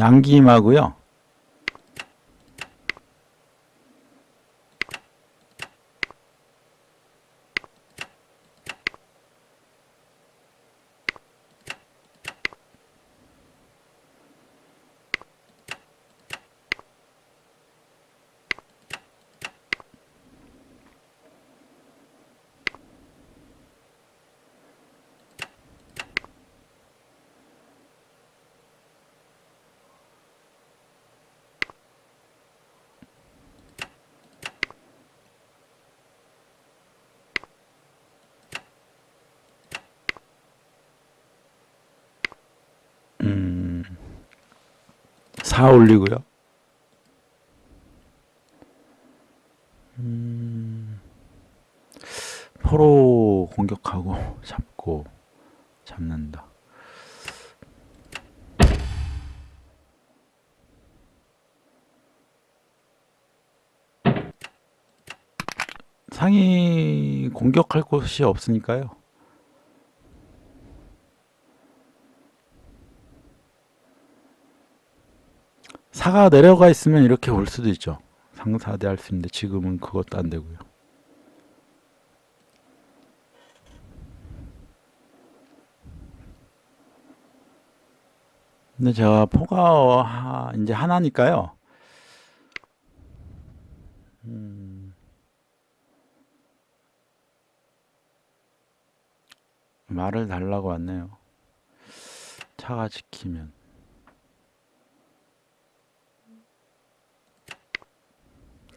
양기임하고요. 음, 4 올리고요. 음, 포로 공격하고 잡고 잡는다. 상이 공격할 곳이 없으니까요. 사가 내려가 있으면 이렇게 올 수도 있죠. 상사대 할 수 있는데 지금은 그것도 안 되고요. 근데 제가 포가 하- 이제 하나니까요. 음, 말을 달라고 왔네요. 차가 지키면.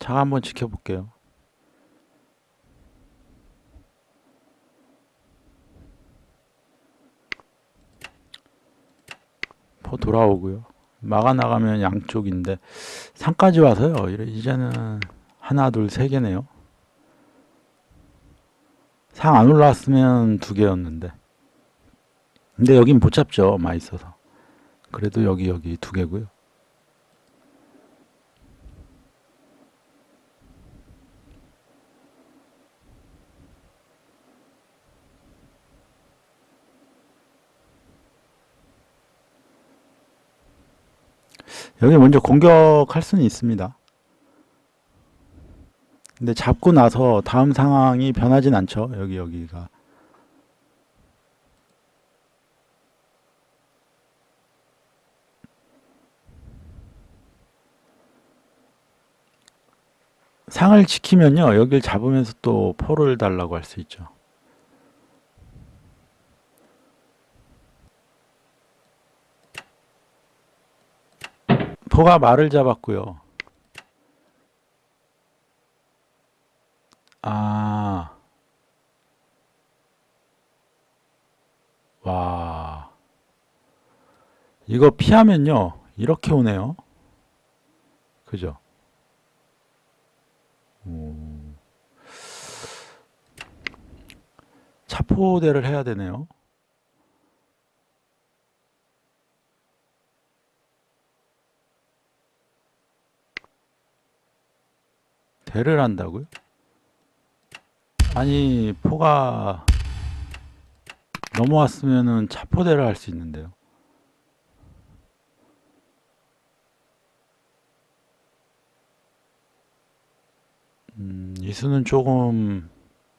차 한번 지켜볼게요. 포 돌아오고요. 막아 나가면 양쪽인데 산까지 와서요. 이제는 하나, 둘, 세 개네요. 상 안 올라왔으면 두 개였는데. 근데 여긴 못 잡죠. 많이 있어서. 그래도 여기 여기 두 개고요. 여기 먼저 공격할 수는 있습니다. 근데 잡고 나서 다음 상황이 변하진 않죠. 여기 여기가. 상을 지키면요. 여길 잡으면서 또 포를 달라고 할 수 있죠. 포가 말을 잡았고요. 아, 와. 이거 피하면요. 이렇게 오네요. 그죠? 오. 차포대를 해야 되네요. 대를 한다고요? 아니, 포가 넘어왔으면은 차포대를 할 수 있는데요. 음, 이 수는 조금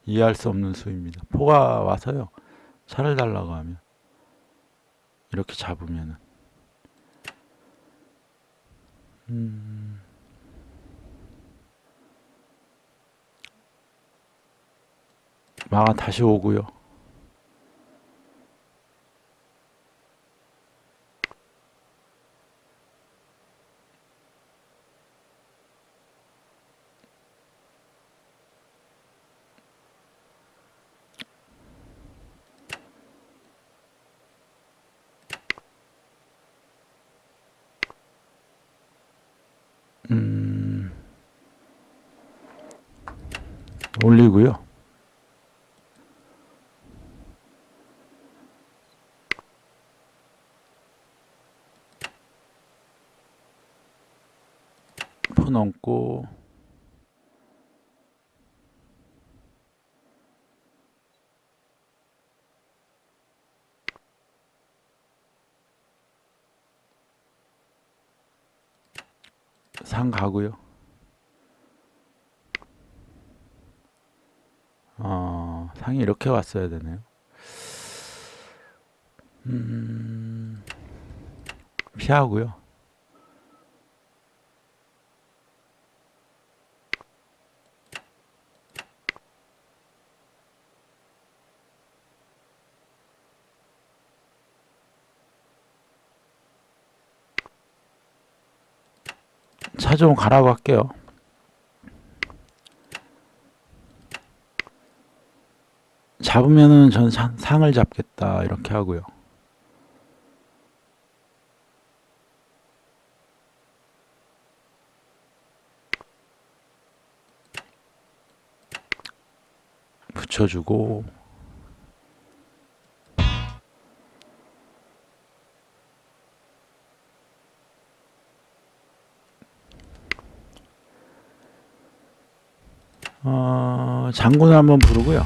이해할 수 없는 수입니다. 포가 와서요. 차를 달라고 하면 이렇게 잡으면은 음, 마가 다시 오고요. 음, 올리고요. 포 넘고 상 가고요. 어, 상이 이렇게 왔어야 되네요. 음, 피하고요. 차 좀 가라고 할게요. 잡으면은 전 상- 상을 잡겠다 이렇게 하고요. 붙여주고 어, 장군을 한번 부르고요.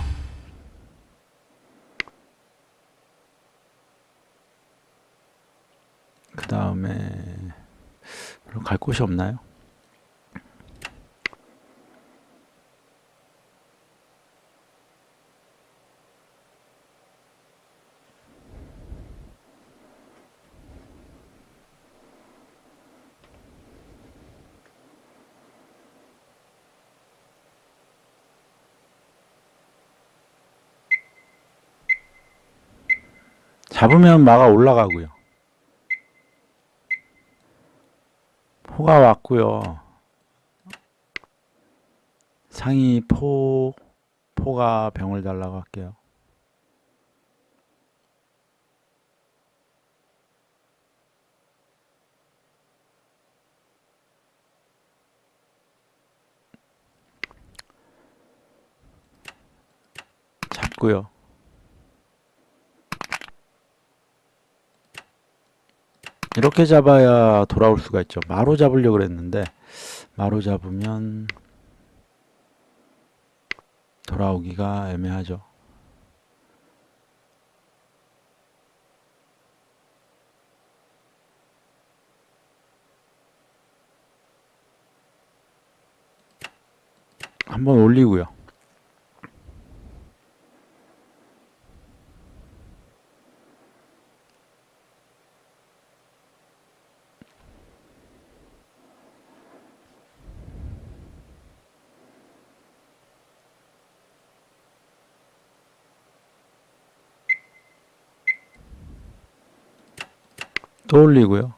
그 다음에 갈 곳이 없나요? 잡으면 마가 올라가고요. 포가 왔고요. 상이 포 포가 병을 달라고 할게요. 잡고요. 이렇게 잡아야 돌아올 수가 있죠. 마로 잡으려고 그랬는데 마로 잡으면 돌아오기가 애매하죠. 한번 올리고요. 또 올리고요.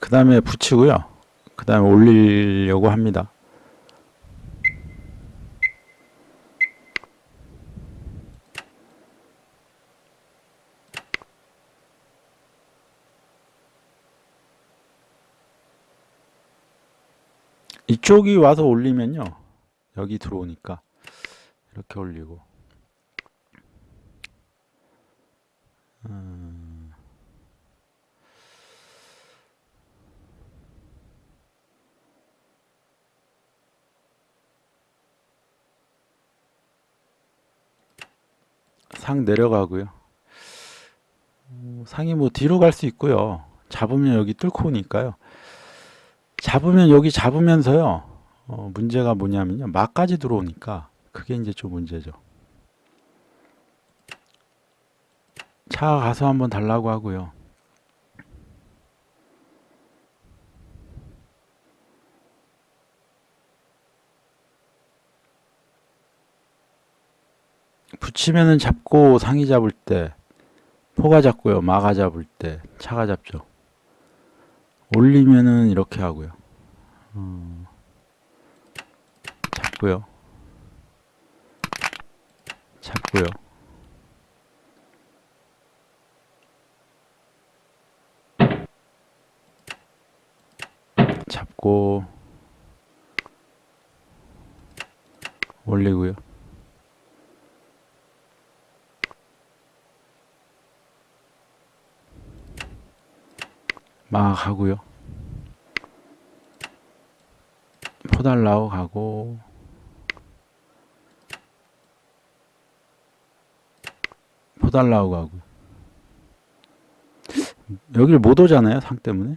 그 다음에 붙이고요. 그 다음에 올리려고 합니다. 이쪽이 와서 올리면요. 여기 들어오니까 이렇게 올리고 음, 상 내려가고요. 어, 상이 뭐 뒤로 갈 수 있고요. 잡으면 여기 뚫고 오니까요. 잡으면 여기 잡으면서요. 어, 문제가 뭐냐면요. 막까지 들어오니까 그게 이제 좀 문제죠. 차 가서 한번 달라고 하고요. 붙이면은 잡고 상이 잡을 때 포가 잡고요. 마가 잡을 때 차가 잡죠. 올리면은 이렇게 하고요. 어, 잡고요. 잡고요. 잡고 올리고요. 막 하고요. 포달라고 가고. 포달라고 가고. 여길 못 오잖아요 상 때문에.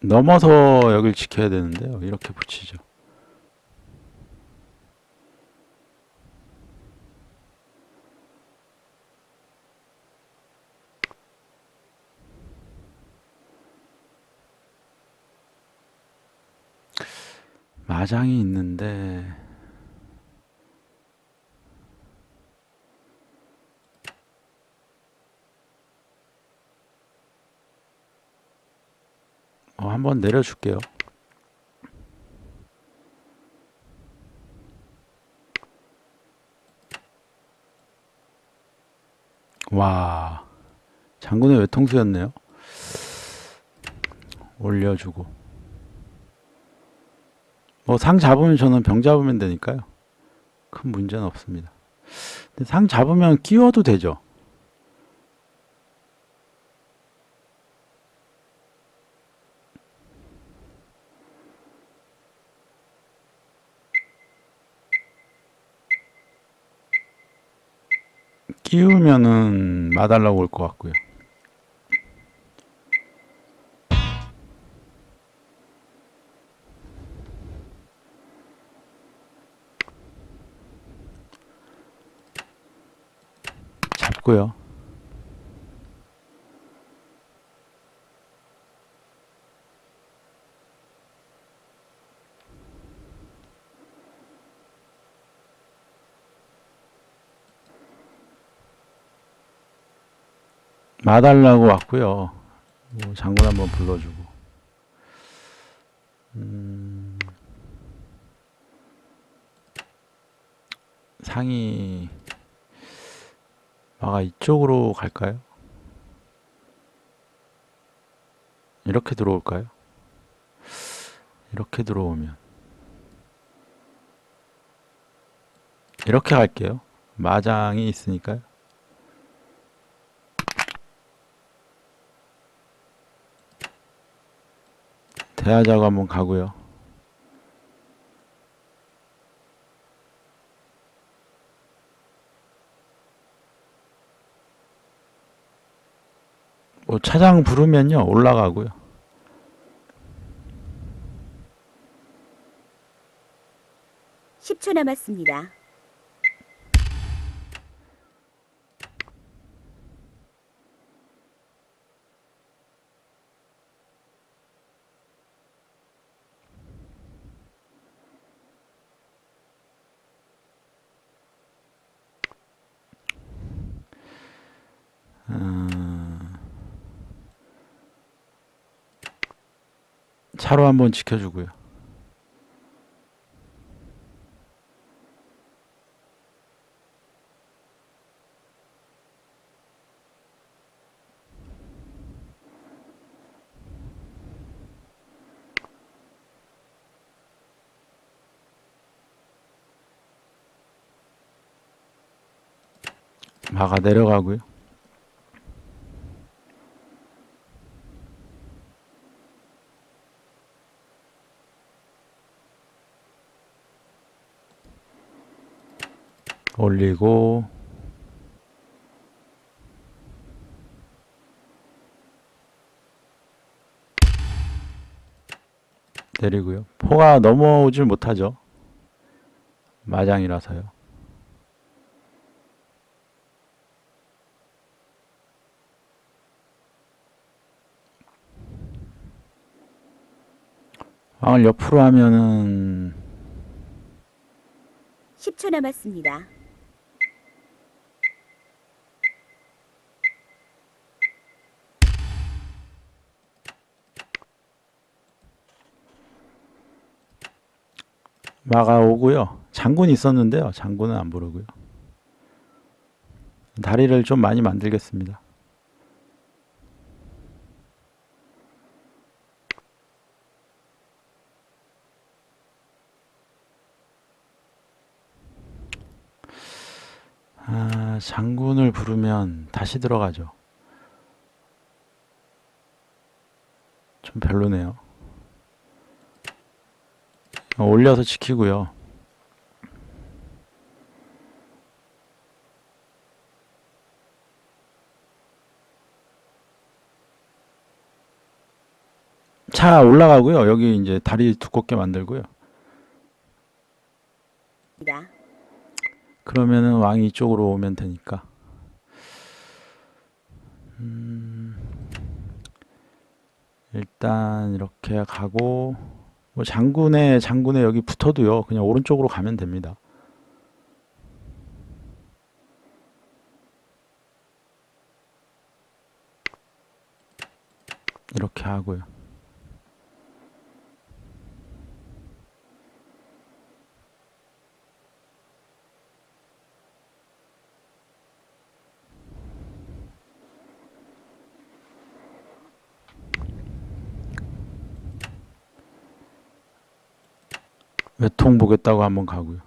넘어서 여길 지켜야 되는데요. 이렇게 붙이죠 마장이 있는데 어, 한번 내려줄게요. 와, 장군의 외통수였네요. 올려주고. 뭐 상 잡으면 저는 병 잡으면 되니까요. 큰 문제는 없습니다. 근데 상 잡으면 끼워도 되죠. 끼우면은 마달라고 올 것 같고요. 잡고요. 마달라고 왔고요. 뭐 장군 한번 불러주고. 음, 상이 마가 이쪽으로 갈까요? 이렇게 들어올까요? 이렇게 들어오면 이렇게 갈게요. 마장이 있으니까요. 대하자고 한번 가고요. 뭐 차장 부르면요 올라가고요. 십초 남았습니다. 차로 한번 지켜주고요. 마가 내려가고요. 올리고 내리고요. 포가 넘어오질 못하죠. 마장이라서요. 왕을 옆으로 하면은 십초 남았습니다. 막아오고요. 장군이 있었는데요. 장군은 안 부르고요. 다리를 좀 많이 만들겠습니다. 아, 장군을 부르면 다시 들어가죠. 좀 별로네요. 어, 올려서 지키고요. 차 올라가고요. 여기 이제 다리 두껍게 만들고요. 그러면은 왕이 이쪽으로 오면 되니까. 음, 일단 이렇게 가고 뭐 장군에 장군에 여기 붙어도요. 그냥 오른쪽으로 가면 됩니다. 이렇게 하고요. 외통 보겠다고 한번 가고요.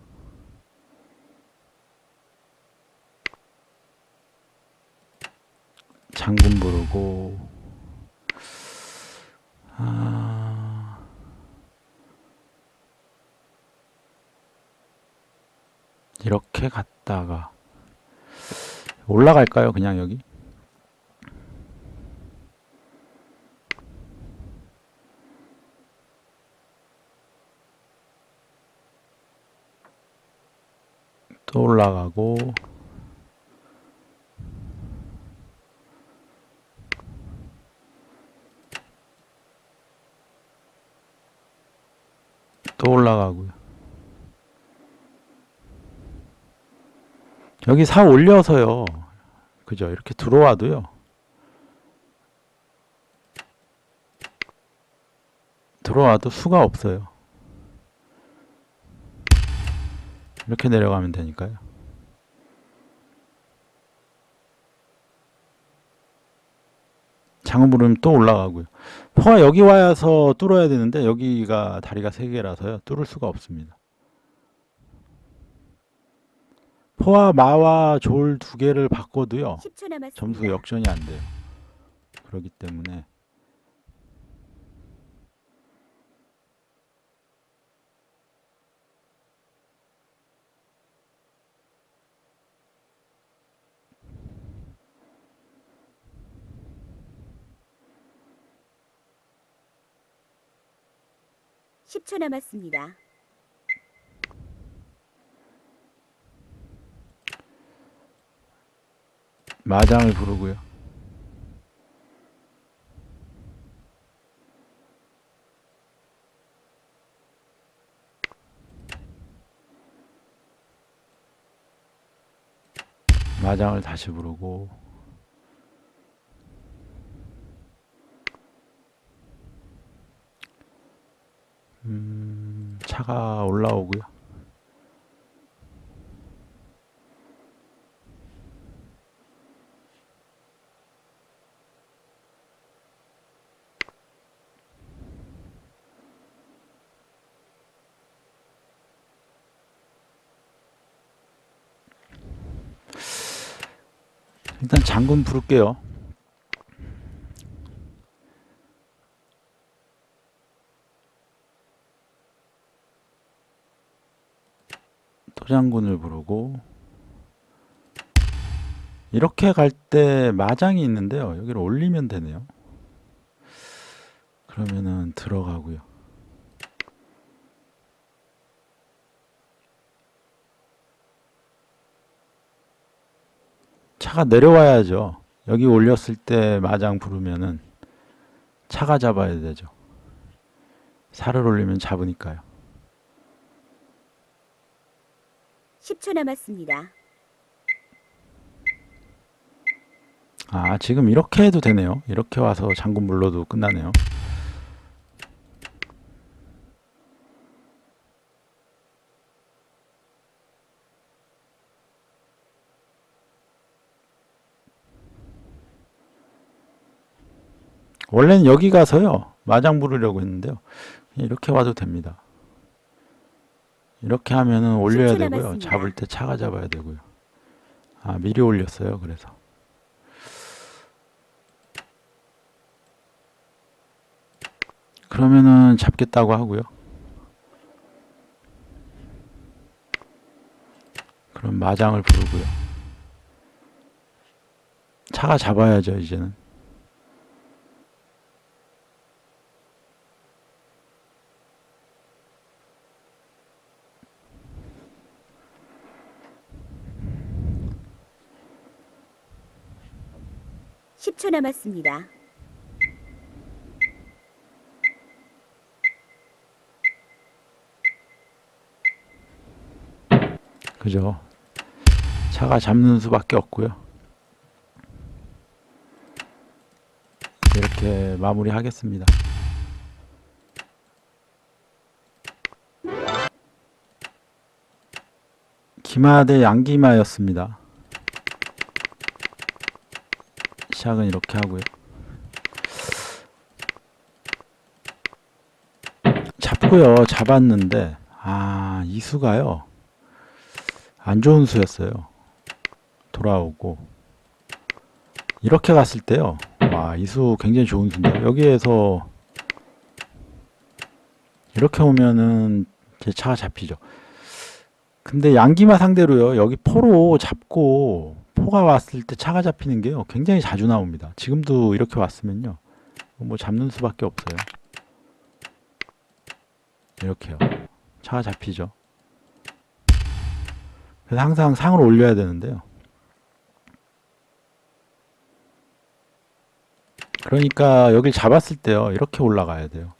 장군 부르고 아 이렇게 갔다가 올라갈까요? 그냥 여기? 또 올라가고 또 올라가고요. 여기 사 올려서요. 그죠? 이렇게 들어와도요. 들어와도 수가 없어요. 이렇게 내려가면 되니까요. 장어 부르면 또 올라가고요. 포가 여기 와서 뚫어야 되는데 여기가 다리가 세 개라서요. 뚫을 수가 없습니다. 포와 마와 졸 두 개를 바꿔도요. 10초 남았습니다. 점수 역전이 안 돼요. 그렇기 때문에 십초 남았습니다. 마장을 부르고요. 마장을 다시 부르고 음, 차가 올라오고요. 일단 장군 부를게요. 또 장군을 부르고 이렇게 갈 때 마장이 있는데요. 여기를 올리면 되네요. 그러면은 들어가고요. 차가 내려와야죠. 여기 올렸을 때 마장 부르면은 차가 잡아야 되죠. 살을 올리면 잡으니까요. 10초 남았습니다. 아, 지금 이렇게 해도 되네요. 이렇게 와서 장군 불러도 끝나네요. 원래는 여기 가서요. 마장 부르려고 했는데요. 이렇게 와도 됩니다. 이렇게 하면은 올려야 10초 되고요. 잡을 때 차가 잡아야 되고요. 아, 미리 올렸어요. 그래서. 그러면은 잡겠다고 하고요. 그럼 마장을 부르고요. 차가 잡아야죠, 이제는. 남았습니다. 그죠? 차가 잡는 수밖에 없고요. 이렇게 마무리하겠습니다. 기마 대 양기마였습니다. 시작은 이렇게 하고요. 잡고요. 잡았는데 아, 이 수가요. 안 좋은 수였어요. 돌아오고 이렇게 갔을 때요. 와, 이 수 굉장히 좋은 수인데 여기에서 이렇게 오면은 제 차가 잡히죠. 근데 양기마 상대로요. 여기 포로 잡고 포가 왔을 때 차가 잡히는 게요. 굉장히 자주 나옵니다. 지금도 이렇게 왔으면요. 뭐 잡는 수밖에 없어요. 이렇게요. 차가 잡히죠. 그래서 항상 상을 올려야 되는데요. 그러니까 여길 잡았을 때요. 이렇게 올라가야 돼요.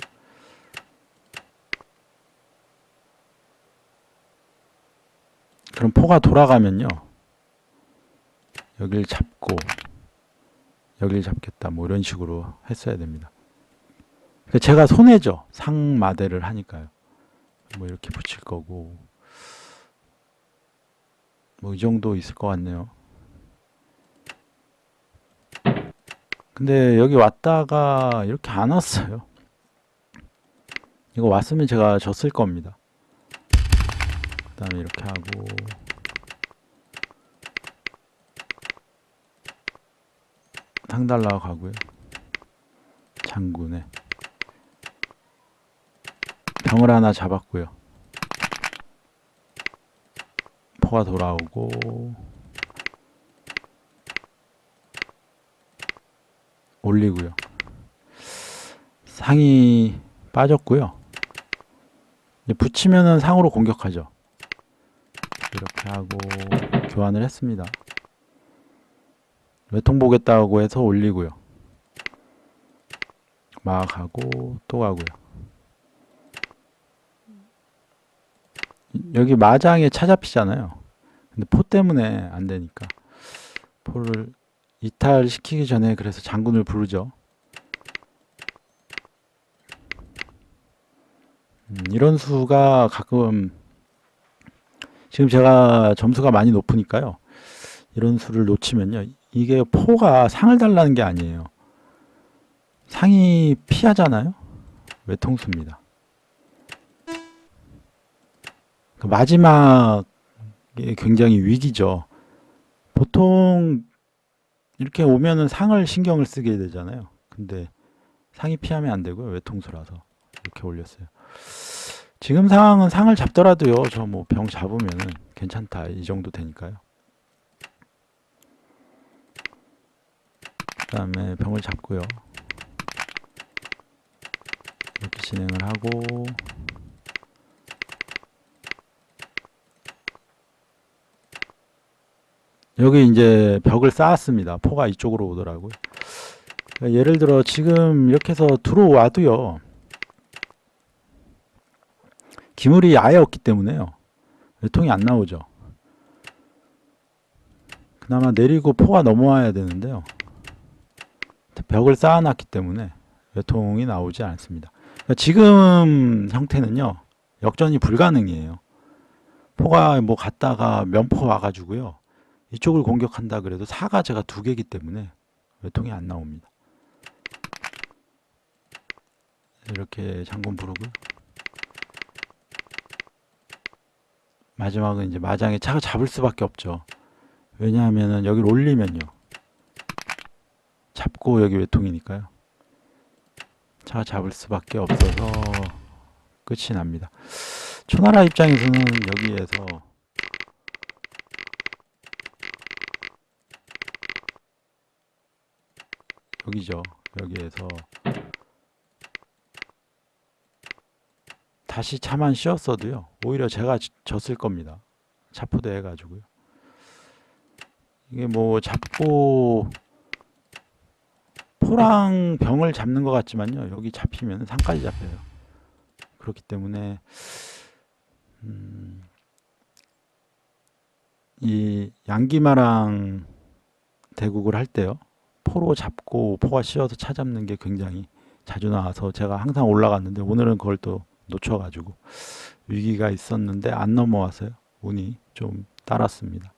그럼 포가 돌아가면요. 여길 잡고 여길 잡겠다. 뭐 이런 식으로 했어야 됩니다. 그러니까 제가 손해죠. 상마대를 하니까요. 뭐 이렇게 붙일 거고 뭐 이 정도 있을 것 같네요. 근데 여기 왔다가 이렇게 안 왔어요. 이거 왔으면 제가 졌을 겁니다. 그 다음에 이렇게 하고 상달라고 가고요. 장군에 병을 하나 잡았고요. 포가 돌아오고 올리고요. 상이 빠졌고요. 붙이면은 상으로 공격하죠. 이렇게 하고 교환을 했습니다. 외통 보겠다고 해서 올리고요. 막 가고 또 가고요. 여기 마장에 찾아피잖아요. 근데 포 때문에 안 되니까 포를 이탈시키기 전에 그래서 장군을 부르죠. 음, 이런 수가 가끔 지금 제가 점수가 많이 높으니까요. 이런 수를 놓치면요. 이게 포가 상을 달라는 게 아니에요. 상이 피하잖아요. 외통수입니다. 그 마지막에 굉장히 위기죠. 보통 이렇게 오면은 상을 신경을 쓰게 되잖아요. 근데 상이 피하면 안 되고요. 외통수라서 이렇게 올렸어요. 지금 상황은 상을 잡더라도요. 저 뭐 병 잡으면은 괜찮다. 이 정도 되니까요. 그 다음에 병을 잡고요. 이렇게 진행을 하고 여기 이제 벽을 쌓았습니다. 포가 이쪽으로 오더라고요. 그러니까 예를 들어 지금 이렇게 해서 들어와도요. 기물이 아예 없기 때문에요. 통이 안 나오죠. 그나마 내리고 포가 넘어와야 되는데요. 벽을 쌓아놨기 때문에 외통이 나오지 않습니다. 그러니까 지금 형태는요. 역전이 불가능이에요. 포가 뭐 갔다가 면포 와가지고요. 이쪽을 공격한다 그래도 사가 제가 두 개기 때문에 외통이 안 나옵니다. 이렇게 장군 부르고요. 마지막은 이제 마장에 차가 잡을 수밖에 없죠. 왜냐하면은 여기를 올리면요. 잡고 여기 외통이니까요. 차 잡을 수밖에 없어서 끝이 납니다. 초나라 입장에서는 여기에서 여기죠. 여기에서 다시 차만 씌웠어도요. 오히려 제가 지- 졌을 겁니다. 차포대 해가지고요. 이게 뭐 잡고 포랑 병을 잡는 것 같지만요. 여기 잡히면 상까지 잡혀요. 그렇기 때문에 음, 이 양기마랑 대국을 할 때요. 포로 잡고 포가 씌어서 차 잡는 게 굉장히 자주 나와서 제가 항상 올라갔는데 오늘은 그걸 또 놓쳐가지고 위기가 있었는데 안 넘어와서요. 운이 좀 따랐습니다.